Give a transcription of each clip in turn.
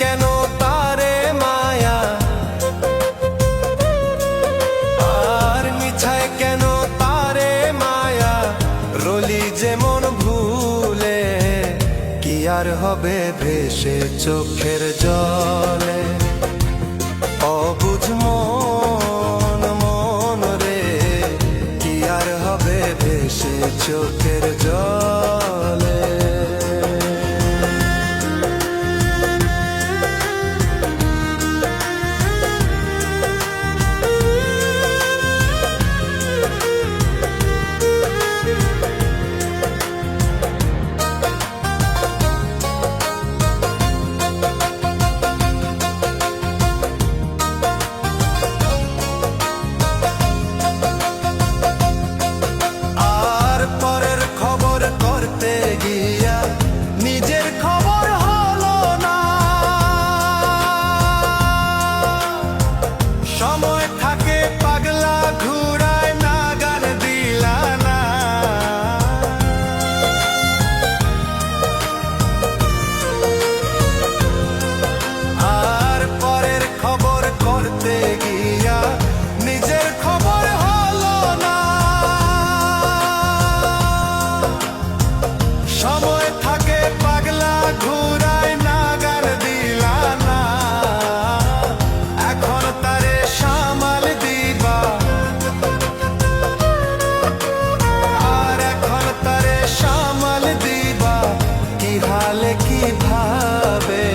কেন তারে মায়া? আর মিছায় কেন তারে মায়া? রলি যেমন ভুলে, কি আর হবে ভেসে চোখের জলে? অবুঝ মন মন রে, কি আর হবে ভেসে চোখের কি হালে কি ভাবে?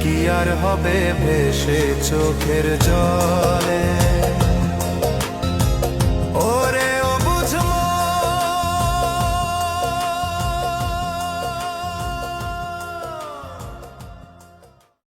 কি আর হবে ভেসে চোখের জলে?